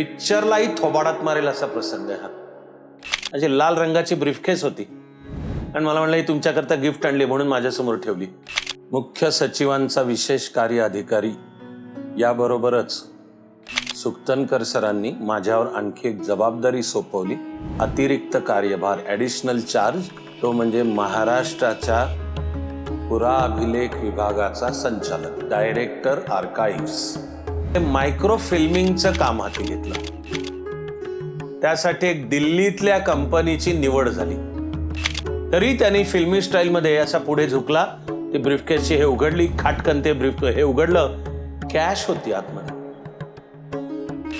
पिक्चरलाही थोबाडात मारेल असा प्रसंग आहे हा. अशी लाल रंगाची ब्रीफकेस होती. आणि मला म्हणलं तुमच्याकरता गिफ्ट आणली म्हणून माझ्यासमोर ठेवली. मुख्य सचिवांचा विशेष कार्य अधिकारी याबरोबरच सुक्तनकर सरांनी माझ्यावर आणखी एक जबाबदारी सोपवली. अतिरिक्त कार्यभार ॲडिशनल चार्ज तो म्हणजे महाराष्ट्राच्या पुरा अभिलेख विभागाचा संचालक डायरेक्टर आर्काइव्स मायक्रो फिल्मिंगचं काम हाती घेतलं. त्यासाठी एक दिल्लीतल्या कंपनीची निवड झाली. तरी त्यांनी फिल्मी स्टाईलमध्ये असा पुढे झुकला. ते ब्रीफकेसची हे उघडली खाटकन ते ब्रीफ हे उघडलं. कॅश होती आतमध्ये.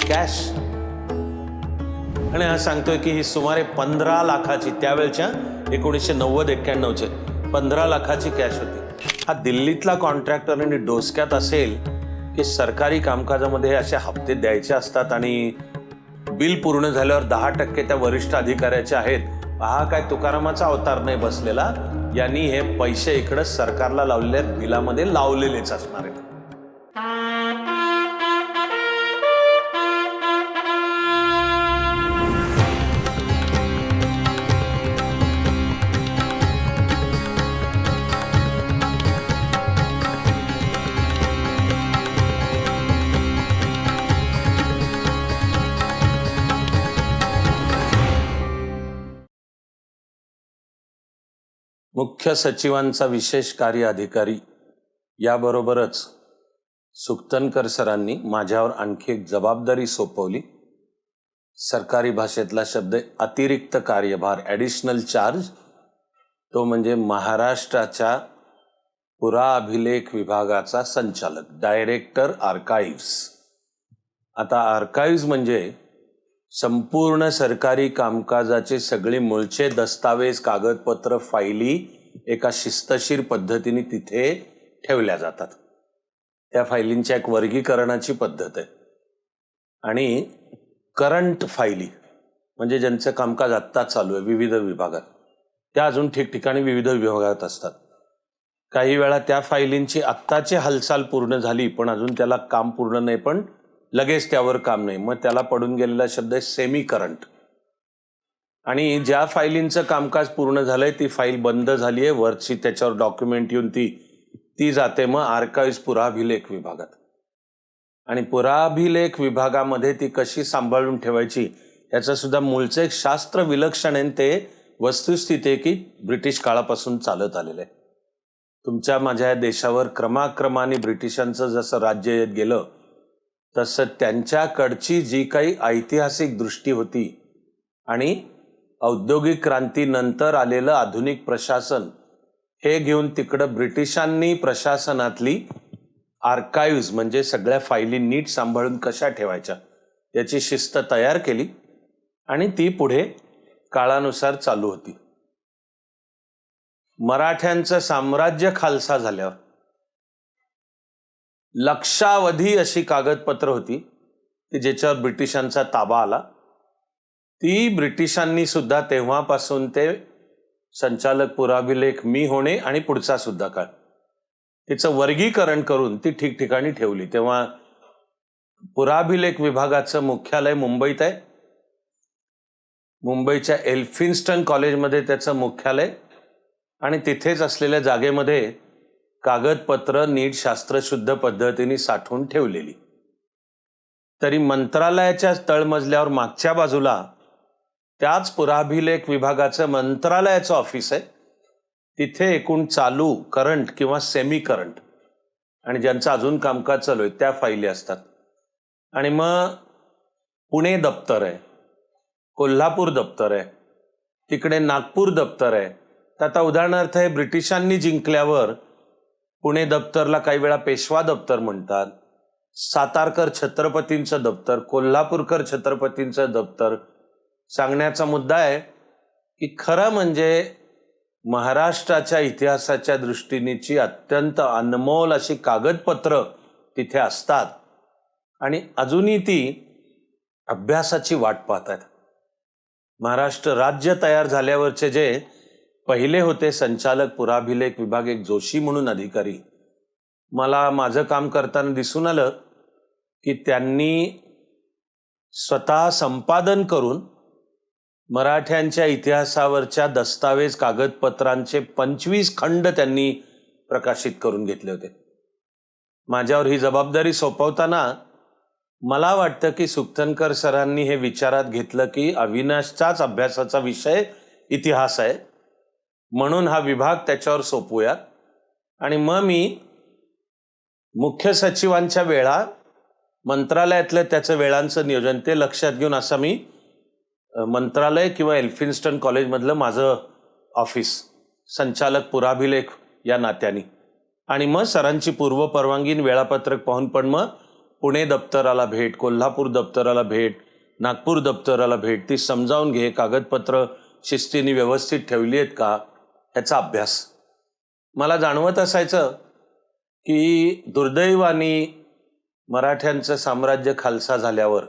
कॅश. आणि हा सांगतोय की ही सुमारे पंधरा लाखाची त्यावेळच्या एकोणीसशे नव्वद एक्क्याण्णवचे पंधरा लाखाची कॅश होती. हा दिल्लीतला कॉन्ट्रॅक्टर आणि डोसक्यात असेल की सरकारी कामकाजामध्ये असे हप्ते द्यायचे असतात आणि बिल पूर्ण झाल्यावर दहा टक्के त्या वरिष्ठ अधिकाऱ्याचे आहेत. हा काय तुकारामाचा अवतार नाही बसलेला? यांनी हे पैसे इकडं सरकारला लावलेल्या बिलामध्ये लावलेलेच असणार आहेत. मुख्य सचिवांचा विशेष कार्य अधिकारी याबरोबरच सुक्तनकर सरांनी माझ्यावर आणखी एक जबाबदारी सोपवली. सरकारी भाषेतला शब्द अतिरिक्त कार्यभार ॲडिशनल चार्ज तो म्हणजे महाराष्ट्राच्या पुराअभिलेख विभागाचा संचालक डायरेक्टर आर्काईव्स आता आर्काइव्स म्हणजे संपूर्ण सरकारी कामकाजाचे सगळे मूळचे दस्तावेज कागदपत्र फायली एका शिस्तशीर पद्धतीने तिथे ठेवल्या जातात. त्या फायलींच्या एक वर्गीकरणाची पद्धत आहे. आणि करंट फायली म्हणजे ज्यांचं कामकाज आत्ता चालू आहे विविध विभागात. त्या अजून ठिकठिकाणी विविध विभागात असतात. काही वेळा त्या फायलींची आत्ताची हालचाल पूर्ण झाली पण अजून त्याला काम पूर्ण नाही पण लगेच त्यावर काम नाही. मग त्याला पडून गेलेला शब्द आहे सेमी करंट आणि ज्या फाईलींचं कामकाज पूर्ण झालंय ती फाईल बंद झाली आहे वरची त्याच्यावर डॉक्युमेंट येऊन ती ती जाते. मग आर्काईव्ज पुराभिलेख विभागात. आणि पुराभिलेख विभागामध्ये ती कशी सांभाळून ठेवायची याचं सुद्धा मूळचं एक शास्त्र विलक्षण आहे. आणि ते वस्तुस्थिती आहे की ब्रिटिश काळापासून चालत आलेलं आहे तुमच्या माझ्या या देशावर क्रमाक्रमाने ब्रिटिशांचं जसं राज्य येत गेलं तसं त्यांच्याकडची जी काही ऐतिहासिक दृष्टी होती आणि औद्योगिक क्रांतीनंतर आलेलं आधुनिक प्रशासन हे घेऊन तिकडं ब्रिटिशांनी प्रशासनातली आर्काईव्ज म्हणजे सगळ्या फायली नीट सांभाळून कशा ठेवायच्या याची शिस्त तयार केली आणि ती पुढे काळानुसार चालू होती. मराठ्यांचं साम्राज्य खालसा झाल्यावर लक्षावधी अशी कागदपत्र होती की ज्याच्यावर ब्रिटिशांचा ताबा आला. ती ब्रिटिशांनी सुद्धा तेव्हापासून ते संचालक पुराभिलेख मी होणे आणि पुढचा सुद्धा काळ. तिचं वर्गीकरण करून ती ठिकठिकाणी ठेवली. तेव्हा पुराभिलेख विभागाचं मुख्यालय मुंबईत आहे. मुंबईच्या एल्फिन्स्टन कॉलेजमध्ये त्याचं मुख्यालय आणि तिथेच असलेल्या जागेमध्ये कागदपत्र नीट शास्त्रशुद्ध पद्धतीने साठवून ठेवलेली. तरी मंत्रालयाच्या तळमजल्यावर मागच्या बाजूला त्याच पुराभिलेख विभागाचं मंत्रालयाचं ऑफिस आहे. तिथे एकूण चालू करंट किंवा सेमी करंट आणि ज्यांचं अजून कामकाज चालू आहे त्या फाईली असतात. आणि मग पुणे दप्तर आहे कोल्हापूर दप्तर आहे तिकडे नागपूर दप्तर आहे. तर आता उदाहरणार्थ हे ब्रिटिशांनी जिंकल्यावर पुणे दप्तरला काही वेळा पेशवा दप्तर म्हणतात. सातारकर छत्रपतींचं दप्तर कोल्हापूरकर छत्रपतींचं दप्तर. सांगण्याचा मुद्दा आहे की खरं म्हणजे महाराष्ट्राच्या इतिहासाच्या दृष्टीनेची अत्यंत अनमोल अशी कागदपत्र तिथे असतात. आणि अजूनही ती अभ्यासाची वाट पाहतात महाराष्ट्र राज्य तयार झाल्यावरचे जे पहिले होते संचालक पुराभिलेख विभाग एक जोशी म्हणून अधिकारी. मला माझं काम करताना दिसून आलं की त्यांनी स्वतः संपादन करून मराठ्यांच्या इतिहासावरच्या दस्तावेज कागदपत्रांचे पंचवीस खंड त्यांनी प्रकाशित करून घेतले होते. माझ्यावर ही जबाबदारी सोपवताना मला वाटतं की सुक्तनकर सरांनी हे विचारात घेतलं की अविनाशचाच अभ्यासाचा विषय इतिहास आहे. म्हणून हा विभाग त्याच्यावर सोपूयात आणि मग मी मुख्य सचिवांच्या वेळा मंत्रालयातलं त्याचं वेळांचं नियोजन ते लक्षात घेऊन असं मी मंत्रालय किंवा एल्फिन्स्टन कॉलेजमधलं माझं ऑफिस संचालक पुराभिलेख या नात्याने. आणि मग सरांची पूर्व परवानगी वेळापत्रक पाहून पण मग पुणे दप्तराला भेट कोल्हापूर दप्तराला भेट नागपूर दप्तराला भेट ती समजावून घे कागदपत्र शिस्तीने व्यवस्थित ठेवली आहेत का? याचा अभ्यास. मला जाणवत असायचं की दुर्दैवानी मराठ्यांचं साम्राज्य खालसा झाल्यावर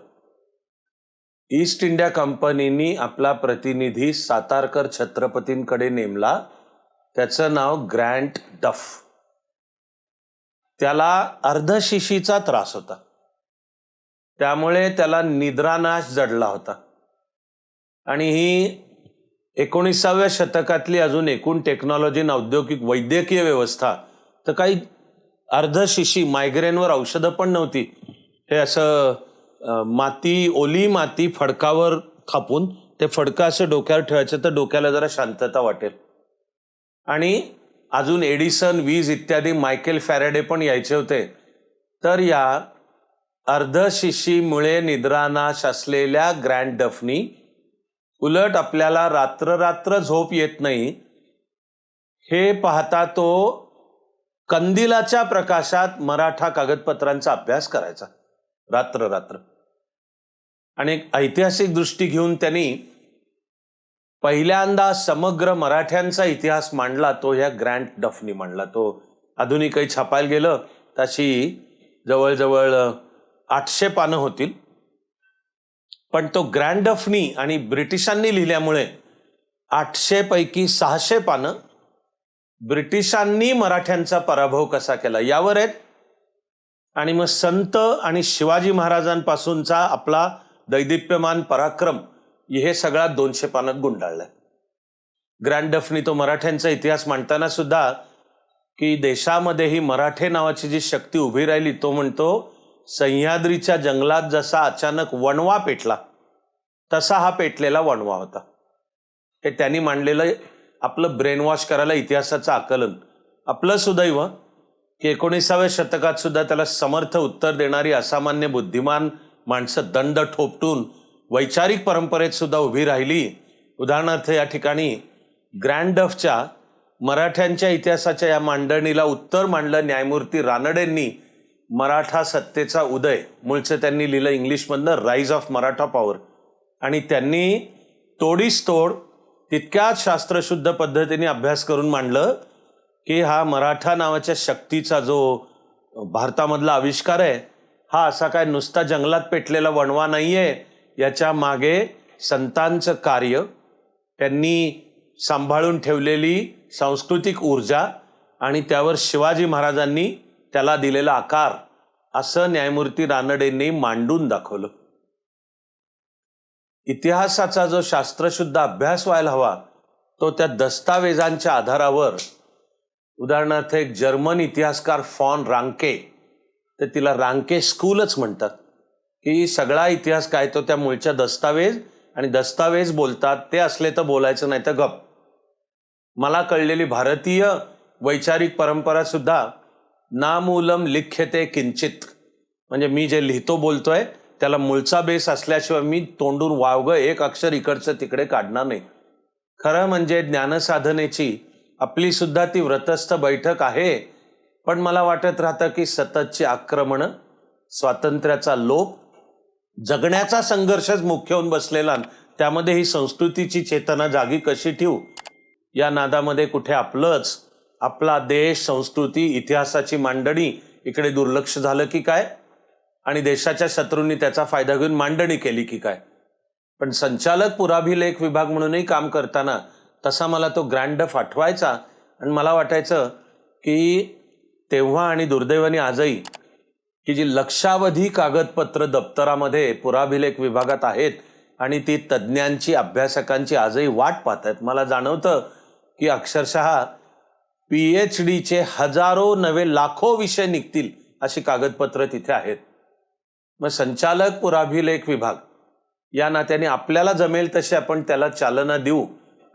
ईस्ट इंडिया कंपनीनी आपला प्रतिनिधी सातारकर छत्रपतींकडे नेमला. त्याचं नाव ग्रँट डफ. त्याला अर्धशिशीचा त्रास होता. त्यामुळे त्याला निद्रानाश जडला होता. आणि ही एकोणीसाव्या शतकातली अजून एकूण टेक्नॉलॉजी आणि औद्योगिक वैद्यकीय व्यवस्था तर काही अर्धशिशी मायग्रेनवर औषधं पण नव्हती. हे असं माती ओली माती फडकावर खापून ते फडकं असं डोक्यावर ठेवायचं तर डोक्याला जरा शांतता वाटेल. आणि अजून एडिसन वीज इत्यादी मायकेल फॅरेडे पण यायचे होते. तर या अर्धशिशीमुळे निद्रानाश असलेल्या ग्रँड डफनी उलट आपल्याला रात्र रात्र झोप येत नाही. हे पाहता तो कंदिलाच्या प्रकाशात मराठा कागदपत्रांचा अभ्यास करायचा. रात्र रात्र आणि ऐतिहासिक दृष्टी घेऊन त्यांनी पहिल्यांदा समग्र मराठ्यांचा इतिहास मांडला तो ह्या ग्रँड डफनी मांडला तो. आधुनिक काही छापायला गेलं तशी जवळजवळ आठशे पानं होतील. पण तो ग्रँडफनी आणि ब्रिटिशांनी लिहिल्यामुळे आठशेपैकी सहाशे पानं ब्रिटिशांनी मराठ्यांचा पराभव कसा केला? यावर आहेत. आणि मग संत आणि शिवाजी महाराजांपासूनचा आपला दैदिप्यमान पराक्रम हे सगळा दोनशे पानात गुंडाळलाय. ग्रँड डफनी तो मराठ्यांचा इतिहास मांडताना सुद्धा की देशामध्ये ही मराठे नावाची जी शक्ती उभी राहिली तो म्हणतो सह्याद्रीच्या जंगलात जसा अचानक वणवा पेटला तसा हा पेटलेला वणवा होता. हे त्यांनी मांडलेलं आपलं ब्रेनवॉश करायला इतिहासाचं आकलन. आपलं सुदैव की एकोणीसाव्या शतकात सुद्धा त्याला समर्थ उत्तर देणारी असामान्य बुद्धिमान माणसं दंड ठोपटून वैचारिक परंपरेत सुद्धा उभी राहिली. उदाहरणार्थ या ठिकाणी ग्रँडफच्या मराठ्यांच्या इतिहासाच्या या मांडणीला उत्तर मांडलं न्यायमूर्ती रानडेंनी. मराठा सत्तेचा उदय. मूळचं त्यांनी लिहिलं इंग्लिशमधनं राईज ऑफ मराठा पॉवर आणि त्यांनी तोडीस तोड तितक्याच शास्त्रशुद्ध पद्धतीने अभ्यास करून मांडलं की हा मराठा नावाच्या शक्तीचा जो भारतामधला आविष्कार आहे हा असा काय नुसता जंगलात पेटलेला वणवा नाही आहे याच्या मागे संतांचं कार्य. त्यांनी सांभाळून ठेवलेली सांस्कृतिक ऊर्जा आणि त्यावर शिवाजी महाराजांनी त्याला दिलेला आकार. असं न्यायमूर्ती रानडेंनी मांडून दाखवलं. इतिहासाचा जो शास्त्रशुद्ध अभ्यास व्हायला हवा तो त्या दस्तावेजांच्या आधारावर उदाहरणार्थ एक जर्मन इतिहासकार फॉन रांके तर तिला रांके स्कूलच म्हणतात की सगळा इतिहास काय तो त्या मुळच्या दस्तावेज आणि दस्तावेज बोलतात ते असले तर बोलायचं नाही तर गप. मला कळलेली भारतीय वैचारिक परंपरा सुद्धा नामूलम लिख्यते किंचित. म्हणजे मी जे लिहितो बोलतोय त्याला मूळचा बेस असल्याशिवाय मी तोंडून वावगं एक अक्षर इकडचं तिकडे काढणार नाही. खरं म्हणजे ज्ञानसाधनेची आपली सुद्धा ती व्रतस्थ बैठक आहे पण मला वाटत राहतं की सततची आक्रमणं स्वातंत्र्याचा लोप जगण्याचा संघर्षच मुख्य होऊन बसलेला त्यामध्ये ही संस्कृतीची चेतना जागी कशी ठेवू या नादामध्ये कुठे आपलंच आपला देश संस्कृती इतिहासाची मांडणी इकडे दुर्लक्ष झालं की काय? आणि देशाच्या शत्रूंनी त्याचा फायदा घेऊन मांडणी केली की काय? पण संचालक पुराभिलेख विभाग म्हणूनही काम करताना तसा मला तो ग्रँड फाटवायचा आणि मला वाटायचं की तेव्हा आणि दुर्दैवाने आजही की जी लक्षावधी कागदपत्र दप्तरामध्ये पुराभिलेख विभागात आहेत आणि ती तज्ज्ञांची अभ्यासकांची आजही वाट पाहत आहेत मला जाणवतं की अक्षरशः पी एच डीचे हजारो नवे लाखो विषय निघतील अशी कागदपत्र तिथे आहेत. मग संचालक पुराभिलेख विभाग. या नात्याने आपल्याला जमेल तसे आपण त्याला चालना देऊ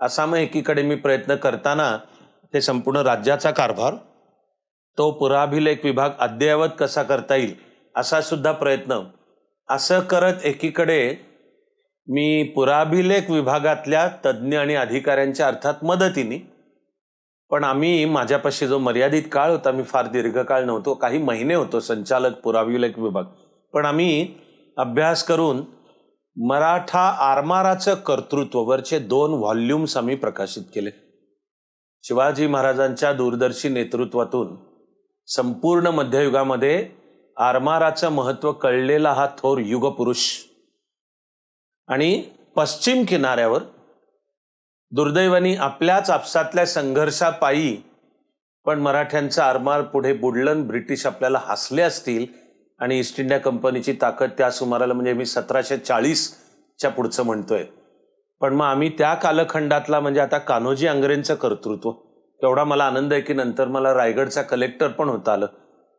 असा मग एकीकडे मी प्रयत्न करताना ते संपूर्ण राज्याचा कारभार तो पुराभिलेख विभाग अद्ययावत कसा करता येईल असा सुद्धा प्रयत्न. असं करत एकीकडे मी पुराभिलेख विभागातल्या तज्ज्ञ आणि अधिकाऱ्यांच्या अर्थात मदतीने पण आम्ही माझ्यापाशी जो मर्यादित काळ होता मी फार दीर्घकाळ नव्हतो. काही महिने होतो संचालक पुराविलेख विभाग. पण आम्ही अभ्यास करून मराठा आरमाराचं कर्तृत्ववरचे दोन व्हॉल्युम्स आम्ही प्रकाशित केले. शिवाजी महाराजांच्या दूरदर्शी नेतृत्वातून संपूर्ण मध्ययुगामध्ये आरमाराचं महत्त्व कळलेला हा थोर युगपुरुष. आणि पश्चिम किनाऱ्यावर दुर्दैवानी आपल्याच आपसातल्या संघर्षापायी पण मराठ्यांचं आरमार पुढे बुडलं ब्रिटिश आपल्याला हसले असतील आणि ईस्ट इंडिया कंपनीची ताकद त्या सुमाराला म्हणजे मी सतराशे चाळीसच्या पुढचं म्हणतोय. पण मग आम्ही त्या कालखंडातला म्हणजे आता कान्होजी आंग्रेंचं कर्तृत्व तेवढा मला आनंद आहे की नंतर मला रायगडचा कलेक्टर पण होता आलं.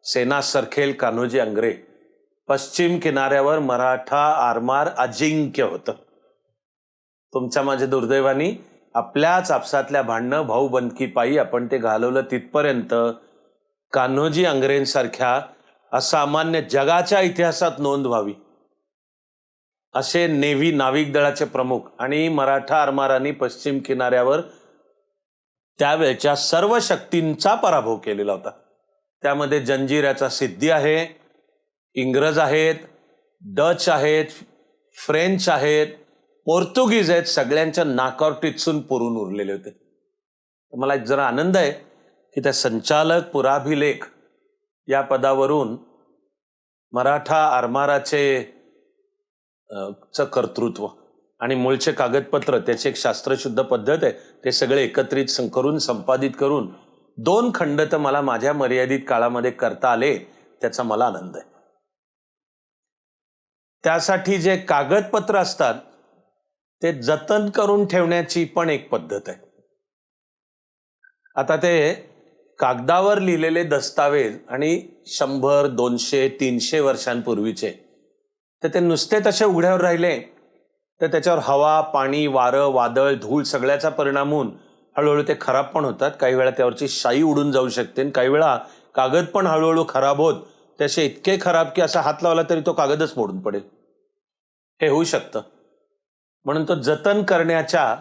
सेना सरखेल कान्होजी आंग्रे. पश्चिम किनाऱ्यावर मराठा आरमार अजिंक्य होतं. तुमच्या माझ्या दुर्दैवानी आपल्याच आपसातल्या भांडणं भाऊ बनकी पायी आपण ते घालवलं तिथपर्यंत कान्होजी अंग्रेजसारख्या असामान्य जगाच्या इतिहासात नोंद व्हावी. असे नेव्ही नाविक दळाचे प्रमुख आणि मराठा आरमारांनी पश्चिम किनाऱ्यावर त्यावेळच्या सर्व शक्तींचा पराभव केलेला होता. त्यामध्ये जंजिऱ्याचा सिद्धी आहे इंग्रज आहेत डच आहेत फ्रेंच आहेत पोर्तुगीज आहेत सगळ्यांच्या नाकावर टिचून पुरून उरलेले होते. मला एक जरा आनंद आहे की त्या संचालक पुराभिलेख या पदावरून मराठा आरमाराचे च कर्तृत्व आणि मूळचे कागदपत्र त्याची एक शास्त्रशुद्ध पद्धत आहे ते सगळे एकत्रित करून संपादित करून दोन खंड तर मला माझ्या मर्यादित काळामध्ये करता आले त्याचा मला आनंद आहे. त्यासाठी जे कागदपत्र असतात ते जतन करून ठेवण्याची पण एक पद्धत आहे. आता ते कागदावर लिहिलेले दस्तावेज आणि शंभर दोनशे तीनशे वर्षांपूर्वीचे तर ते नुसते तसे उघड्यावर राहिले तर त्याच्यावर हवा पाणी वारं वादळ धूळ सगळ्याचा परिणाम होऊन हळूहळू ते खराब पण होतात. काही वेळा त्यावरची शाई उडून जाऊ शकते आणि काही वेळा कागद पण हळूहळू खराब होत त्याचे इतके खराब की असा हात लावला तरी तो कागदच मोडून पडेल. हे होऊ शकतं. म्हणून तो जतन करण्याच्या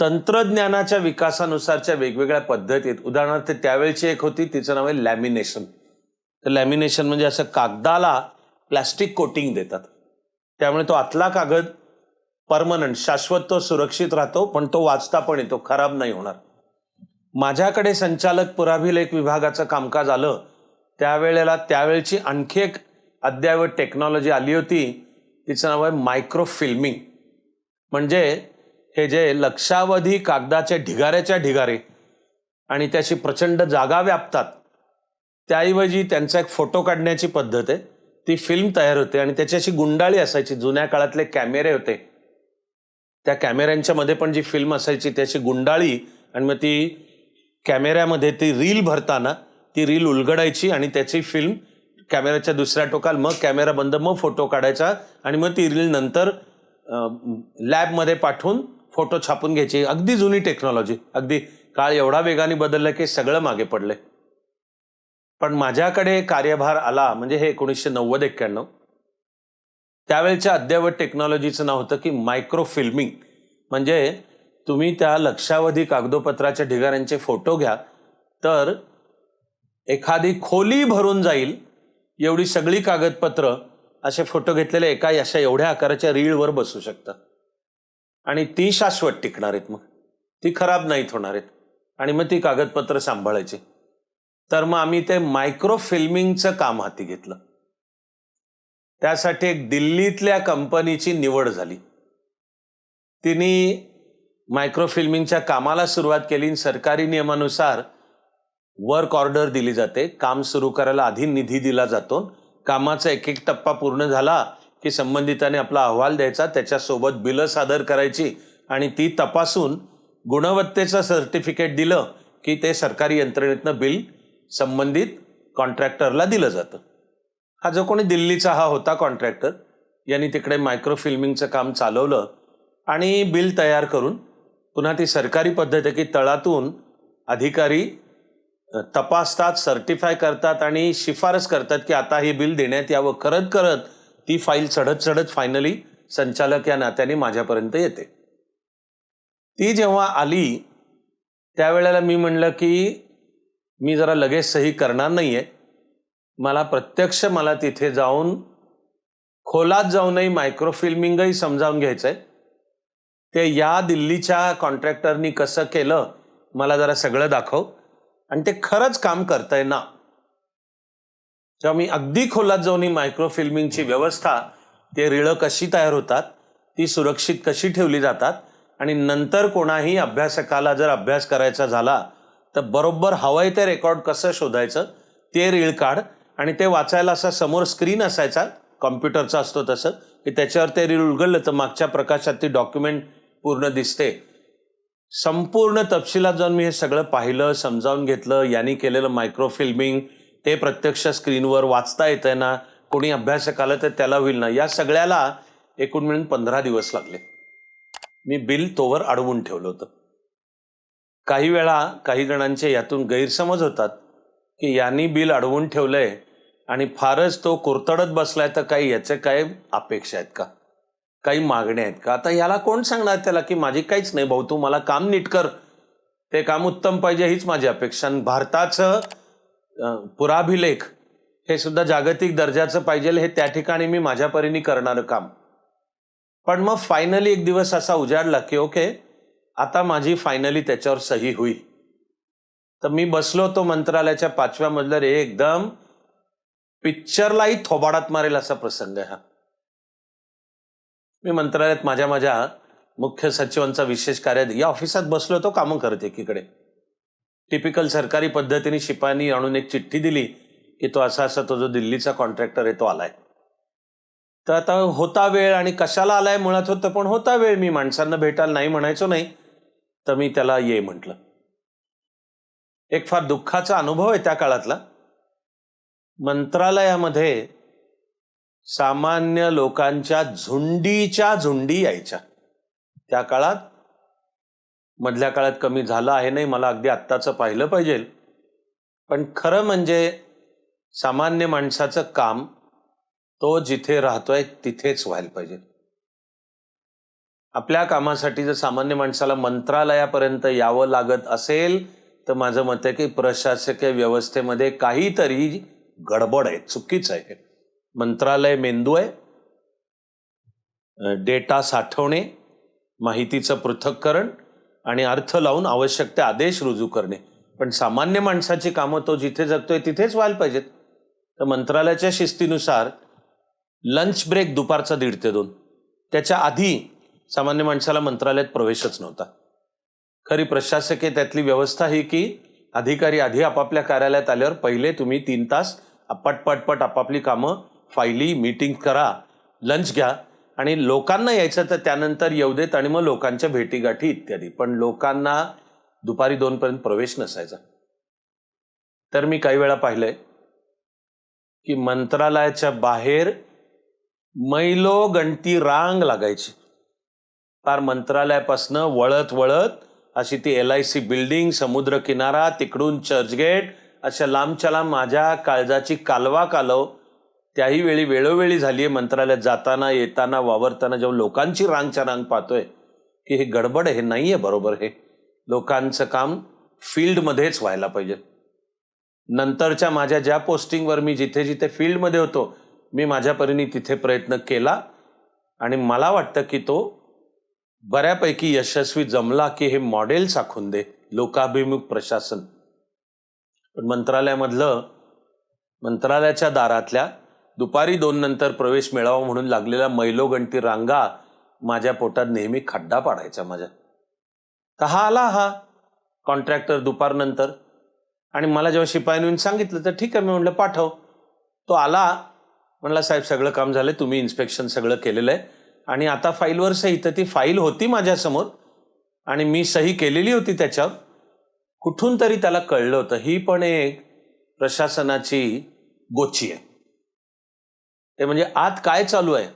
तंत्रज्ञानाच्या विकासानुसारच्या वेगवेगळ्या पद्धतीत उदाहरणार्थ त्यावेळची एक होती तिचं नाव आहे लॅमिनेशन. तर लॅमिनेशन म्हणजे असं कागदाला प्लॅस्टिक कोटिंग देतात. त्यामुळे तो आतला कागद परमनंट शाश्वत तो सुरक्षित राहतो पण तो वाचता पण येतो खराब नाही होणार. माझ्याकडे संचालक पुराभिलेख विभागाचं कामकाज आलं. त्यावेळेला त्यावेळची आणखी एक अद्ययावत टेक्नॉलॉजी आली होती. तिचं नाव आहे मायक्रो फिल्मिंग म्हणजे हे जे लक्षावधी कागदाच्या ढिगाऱ्याच्या ढिगारे आणि त्याची प्रचंड जागा व्यापतात त्याऐवजी त्यांचा एक फोटो काढण्याची पद्धत आहे. ती फिल्म तयार होते आणि त्याची गुंडाळी असायची जुन्या काळातले कॅमेरे होते. त्या कॅमेऱ्यांच्या मध्ये पण जी फिल्म असायची त्याची गुंडाळी आणि मग ती कॅमेऱ्यामध्ये ती रील भरताना ती रील उलगडायची आणि त्याची फिल्म कॅमेऱ्याच्या दुसऱ्या टोकाला मग कॅमेरा बंद मग फोटो काढायचा आणि मग ती रील नंतर लॅबमध्ये पाठवून फोटो छापून घ्यायची. अगदी जुनी टेक्नॉलॉजी अगदी काळ एवढा वेगाने बदलला की सगळं मागे पडले पण माझ्याकडे कार्यभार आला म्हणजे हे एकोणीसशे नव्वद एक्क्याण्णव. त्यावेळच्या अद्ययावत टेक्नॉलॉजीचं नाव होतं की मायक्रो फिल्मिंग म्हणजे तुम्ही त्या लक्षावधी कागदोपत्राच्या ढिगाऱ्यांचे फोटो घ्या तर एखादी खोली भरून जाईल एवढी सगळी कागदपत्र असे फोटो घेतलेले एका अशा एवढ्या आकाराच्या रीळवर बसू शकतात आणि ती शाश्वत टिकणार आहेत मग. ती खराब नाहीत होणार आहेत. आणि मग ती कागदपत्र सांभाळायची. तर मग आम्ही ते मायक्रो फिल्मिंगचं काम हाती घेतलं. त्यासाठी एक दिल्लीतल्या कंपनीची निवड झाली. तिने मायक्रो फिल्मिंगच्या कामाला सुरुवात केली आणि सरकारी नियमानुसार वर्क ऑर्डर दिली जाते. काम सुरू करायला आधी निधी दिला जातो. कामाचा एक एक टप्पा पूर्ण झाला की संबंधिताने आपला अहवाल द्यायचा त्याच्यासोबत बिलं सादर करायची आणि ती तपासून गुणवत्तेचं सर्टिफिकेट दिलं की ते सरकारी यंत्रणेतनं बिल संबंधित कॉन्ट्रॅक्टरला दिलं जातं. हा जो कोणी दिल्लीचा हा होता कॉन्ट्रॅक्टर यांनी तिकडे मायक्रो फिल्मिंगचं काम चालवलं आणि बिल तयार करून पुन्हा ती सरकारी पद्धत आहे की तळातून अधिकारी तपासतात सर्टिफाय करतात आणि शिफारस करतात की आता हे बिल देण्यात यावं. करत करत ती फाईल चढत चढत फायनली संचालक या नात्याने माझ्यापर्यंत येते. ती जेव्हा आली त्यावेळेला मी म्हणलं की मी जरा लगेच सही करणार नाही आहे मला प्रत्यक्ष मला तिथे जाऊन खोलात जाऊनही मायक्रोफिल्मिंगही समजावून घ्यायचं आहे ते या दिल्लीच्या कॉन्ट्रॅक्टरनी कसं केलं मला जरा सगळं दाखव. आणि ते खरंच काम करतंय ना. जेव्हा मी अगदी खोलात जाऊन ही मायक्रोफिल्मिंगची व्यवस्था ते रिळं कशी तयार होतात ती सुरक्षित कशी ठेवली जातात आणि नंतर कोणाही अभ्यासकाला जर अभ्यास करायचा झाला तर बरोबर हवंय ते रेकॉर्ड कसं शोधायचं ते रीळ काढ आणि ते वाचायला असा समोर स्क्रीन असायचा कॉम्प्युटरचा असतो तसं की त्याच्यावर ते रीळ उघडलं तर मागच्या प्रकाशात ती डॉक्युमेंट पूर्ण दिसते. संपूर्ण तपशिलात जाऊन मी हे सगळं पाहिलं समजावून घेतलं यांनी केलेलं मायक्रो फिल्मिंग ते प्रत्यक्ष स्क्रीनवर वाचता येतंय ना कोणी अभ्यासक आलं तर त्याला होईल ना या सगळ्याला एकूण मिळून पंधरा दिवस लागले. मी बिल तोवर अडवून ठेवलं होतं. काही वेळा काही जणांचे यातून गैरसमज होतात की यांनी बिल अडवून ठेवलंय आणि फारच तो कुरतडत बसलाय तर काही याचे काय अपेक्षा आहेत का? काही मागण्या आहेत का? आता याला कोण सांगणार त्याला की माझी काहीच नाही भाऊ तू मला काम नीट कर. ते काम उत्तम पाहिजे हीच माझी अपेक्षा. भारताचं पुराभिलेख हे सुद्धा जागतिक दर्जाचं पाहिजे हे त्या ठिकाणी मी माझ्या परीने करणारं काम. पण मग फायनली एक दिवस असा उजाडला की ओके आता माझी फायनली त्याच्यावर सही होईल. तर मी बसलो तो मंत्रालयाच्या पाचव्या मजल्यावर एकदम पिक्चरलाही थोबाडात मारेल असा प्रसंग आहे हा. मी मंत्रालयात माझ्या माझ्या मुख्य सचिवांचा विशेष कार्य या ऑफिसात बसलो होतो कामं करत एकीकडे. टिपिकल सरकारी पद्धतीने शिपायांनी आणून एक चिठ्ठी दिली की तो असा असा तो जो दिल्लीचा कॉन्ट्रॅक्टर आहे तो आलाय. तर आता होता वेळ आणि कशाला आलाय मुळात होतं पण होता वेळ मी माणसांना भेटायला नाही म्हणायचो नाही तर मी त्याला ये म्हटलं. एक फार दुःखाचा अनुभव आहे त्या काळातला. मंत्रालयामध्ये सामान्य लोकांच्या झुंडीच्या झुंडी यायच्या. त्या काळात मधल्या काळात कमी झालं आहे नाही मला अगदी आत्ताचं पाहिलं पाहिजे. पण खरं म्हणजे सामान्य माणसाचं काम तो जिथे राहतोय तिथेच व्हायला पाहिजे. आपल्या कामासाठी जर सामान्य माणसाला मंत्रालयापर्यंत यावं लागत असेल तर माझं मत आहे की प्रशासकीय व्यवस्थेमध्ये काहीतरी गडबड आहे चुकीचं आहे. मंत्रालय मेंदू आहे डेटा साठवणे माहितीचं पृथक्करण आणि अर्थ लावून आवश्यक ते आदेश रुजू करणे. पण सामान्य माणसाची कामं तो जिथे जगतोय तिथेच व्हायला पाहिजेत. तर मंत्रालयाच्या शिस्तीनुसार लंच ब्रेक दुपारचा दीड ते दोन. त्याच्या आधी सामान्य माणसाला मंत्रालयात प्रवेशच नव्हता. खरी प्रशासकीय त्यातली व्यवस्था ही की अधिकारी आधी आपापल्या कार्यालयात आल्यावर पहिले तुम्ही तीन तास पटपटपट आपापली कामं फायली मीटिंग करा लंच घ्या. आणि लोकांना यायचं तर त्यानंतर येऊ देत आणि मग लोकांच्या भेटीगाठी इत्यादी. पण लोकांना दुपारी दोनपर्यंत प्रवेश नसायचा. तर मी काही वेळा पाहिलंय की मंत्रालयाच्या बाहेर मैलो गणती रांग लागायची. फार मंत्रालयापासनं वळत वळत अशी ती एल आय सी बिल्डिंग समुद्र किनारा तिकडून चर्चगेट अशा लांबच्या लांब माझ्या काळजाची कालवा कालव त्याही वेळी वेळोवेळी झाली आहे मंत्रालयात जाताना येताना वावरताना जेव्हा लोकांची रांगच्या रांग पाहतोय की हे गडबड हे नाही आहे बरोबर हे. लोकांचं काम फील्डमध्येच व्हायला पाहिजे. नंतरच्या माझ्या ज्या पोस्टिंगवर मी जिथे जिथे फील्डमध्ये होतो मी माझ्या परीने तिथे प्रयत्न केला आणि मला वाटतं की तो बऱ्यापैकी यशस्वी जमला की हे मॉडेल साखून दे लोकाभिमुख प्रशासन. पण मंत्रालयामधलं मंत्रालयाच्या दारातल्या दुपारी दोन नंतर प्रवेश मिळावा म्हणून लागलेला मैलोगणती रांगा माझ्या पोटात नेहमी खड्डा पाडायचा माझ्या. तर हा आला हा कॉन्ट्रॅक्टर दुपारनंतर आणि मला जेव्हा शिपायांनी सांगितलं तर ठीक आहे मी म्हटलं पाठव. तो आला म्हणला साहेब सगळं काम झालं तुम्ही इन्स्पेक्शन सगळं केलेलं आहे. आणि आता फाईलवर सही तर ती फाईल होती माझ्यासमोर. आणि मी सही केलेली होती त्याच्यावर. कुठून तरी त्याला कळलं होतं. ही पण एक प्रशासनाची गोची आहे. ते म्हणजे आत काय चालू आहे?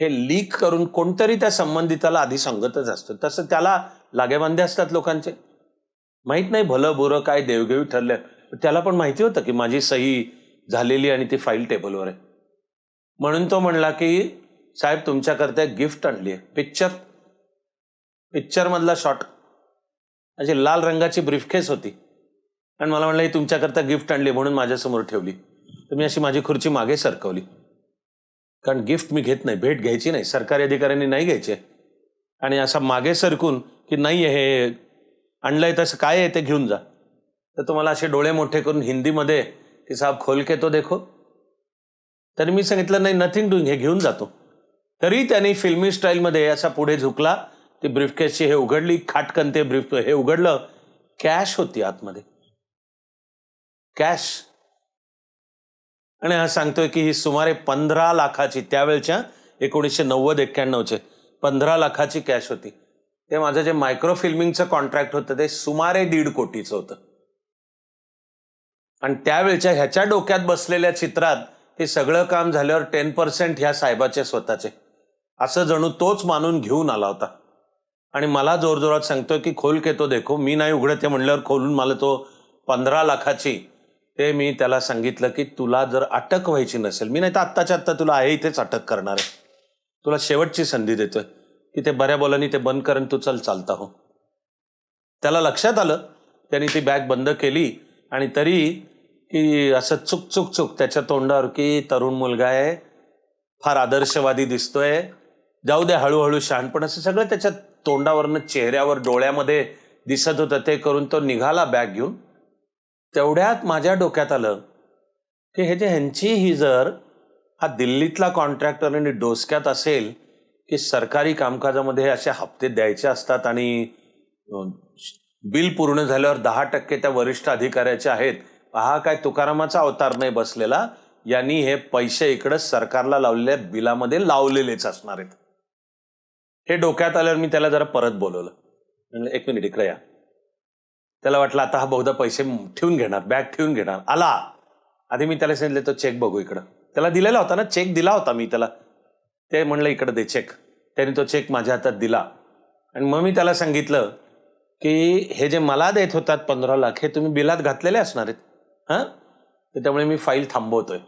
हे लीक करून कोणतरी त्या संबंधिताला आधी सांगतच असतं. तसं त्याला लागेबांधे असतात लोकांचे. माहीत नाही भलं बुरं काय देवघेवी ठरलं त्याला पण माहिती होतं की माझी सही झालेली आणि ती फाईल टेबलवर आहे. म्हणून तो म्हणला की साहेब तुमच्याकरता एक गिफ्ट आणली आहे. पिक्चर. पिक्चरमधला शॉट. अशी लाल रंगाची ब्रीफकेस होती. आणि मला म्हणलं ही तुमच्याकरता गिफ्ट आणली म्हणून माझ्यासमोर ठेवली. तर मी अशी माझी खुर्ची मागे सरकवली. कारण गिफ्ट मी घेत नाही भेट घ्यायची नाही सरकारी अधिकाऱ्यांनी नाही घ्यायचे. आणि असा मागे सरकून की नाही हे आणलंय तसं काय आहे ते घेऊन जा. तर तुम्हाला असे डोळे मोठे करून हिंदीमध्ये की साहेब खोल के तो देखो. तर मी सांगितलं नाही नथिंग डुईंग हे घेऊन जातो तरी त्याने फिल्मी स्टाईलमध्ये असा पुढे झुकला ती ब्रीफकेसची हे उघडली खाटकन ते ब्रीफ हे उघडलं कॅश होती आतमध्ये. कॅश आणि हा सांगतोय की ही सुमारे पंधरा लाखाची त्यावेळच्या एकोणीसशे नव्वद एक्क्याण्णवचे पंधरा लाखाची कॅश होती. ते माझं जे मायक्रो फिल्मिंगचं कॉन्ट्रॅक्ट होतं ते सुमारे दीड कोटीचं होतं. आणि त्यावेळच्या ह्याच्या डोक्यात बसलेल्या चित्रात हे सगळं काम झाल्यावर टेन पर्सेंट ह्या साहेबाचे स्वतःचे. असं जणू तोच मानून घेऊन आला होता. आणि मला जोरजोरात सांगतोय की खोल के तो देखो मी नाही उघडत ते म्हणल्यावर खोलून मला तो पंधरा लाखाची ते मी त्याला सांगितलं की तुला जर अटक व्हायची नसेल मी नाही तर आत्ताच्या आत्ता तुला आहे इथेच अटक करणार आहे. तुला शेवटची संधी देतोय. की ते बऱ्या बोलानी ते बंद करून तू चल चालता हो. त्याला लक्षात आलं त्यांनी ती बॅग बंद केली आणि तरी की असं चुक चुक चुक त्याच्या तोंडावर की तरुण मुलगा आहे फार आदर्शवादी दिसतोय जाऊ दे हळूहळू शहाणपण असं सगळं त्याच्या तोंडावरनं चेहऱ्यावर डोळ्यामध्ये दिसत होतं. ते करून तो निघाला बॅग घेऊन. तेवढ्यात माझ्या डोक्यात आलं की हे जे ह्यांची ही जर हा दिल्लीतला कॉन्ट्रॅक्टर आणि डोसक्यात असेल की सरकारी कामकाजामध्ये असे हप्ते द्यायचे असतात आणि बिल पूर्ण झाल्यावर दहा टक्के त्या वरिष्ठ अधिकाऱ्याचे आहेत हा काय तुकारामाचा अवतार नाही बसलेला? यांनी हे पैसे इकडं सरकारला लावलेल्या बिलामध्ये लावलेलेच असणार आहेत. हे डोक्यात आल्यावर मी त्याला जरा परत बोलवलं. एक मिनिट इकडे या. त्याला वाटलं आता हा बहुधा पैसे ठेवून घेणार बॅग ठेवून घेणार. आला. आधी मी त्याला सांगितलं तो चेक बघू इकडं. त्याला दिलेला होता ना चेक दिला होता मी त्याला. ते म्हणलं इकडं दे चेक. त्याने तो चेक माझ्या हातात दिला. आणि मग मी त्याला सांगितलं की हे जे मला देत होतात पंधरा लाख हे तुम्ही बिलात घातलेले असणार आहेत. हां? तर त्यामुळे मी फाईल थांबवतोय.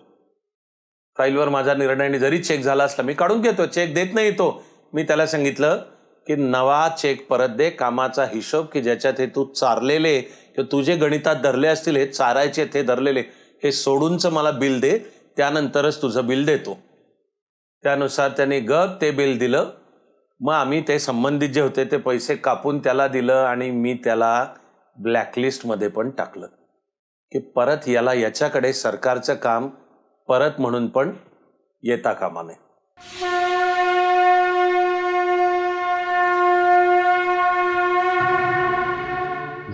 फाईलवर माझा निर्णय जरी चेक झाला असला मी काढून घेतो. चेक देत नाही तो. मी त्याला सांगितलं की नवा चेक परत दे कामाचा हिशोब की ज्याच्यात हे तू चारलेले किंवा तुझे गणितात धरले असतील हे चारायचे ते धरलेले हे सोडूनचं मला बिल दे त्यानंतरच तुझं बिल देतो. त्यानुसार त्याने ग ते बिल दिलं. मग आम्ही ते संबंधित जे होते ते पैसे कापून त्याला दिलं आणि मी त्याला ब्लॅकलिस्टमध्ये पण टाकलं. की परत याला याच्याकडे सरकारचं काम परत म्हणून पण येता कामा नये.